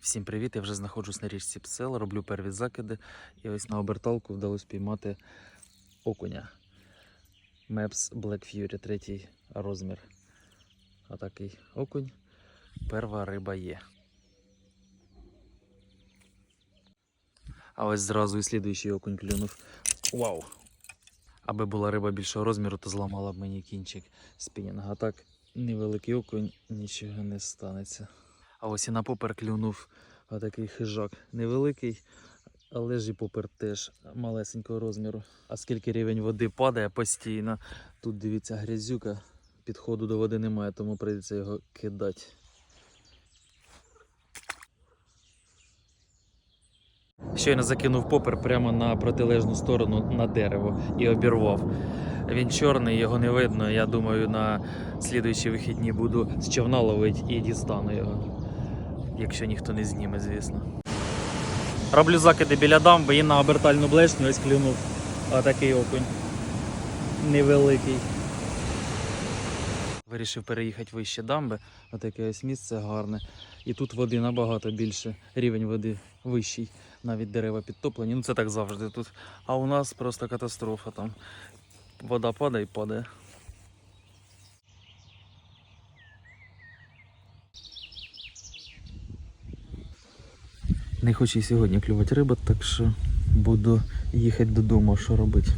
Всім привіт! Я вже знаходжусь на річці Псел, роблю перві закиди. І ось на оберталку вдалося піймати окуня. Мепс Black Fury, третій розмір. Отакий окунь. Перва риба є. А ось зразу і слідуючий окунь клюнув. Вау! Аби була риба більшого розміру, то зламала б мені кінчик спінінга. А так невеликий окунь, нічого не станеться. А ось і на попер клюнув отакий хижак. Невеликий, але ж і попер теж малесенького розміру. А скільки рівень води падає постійно. Тут дивіться грязюка, підходу до води немає, тому прийдеться його кидати. Щойно закинув попер прямо на протилежну сторону на дерево і обірвав. Він чорний, його не видно. Я думаю, на слідуючі вихідні буду з човна ловити і дістану його. Якщо ніхто не зніме, звісно. Роблю закиди біля дамби і на обертальну блешню ось клюнув отакий окунь. Невеликий. Вирішив переїхати вище дамби. Отаке ось місце гарне. І тут води набагато більше. Рівень води вищий. Навіть дерева підтоплені. Ну це так завжди тут. А у нас просто катастрофа там. Вода падає і падає. Не хочу сьогодні клювати риба, так що буду їхати додому, що робити.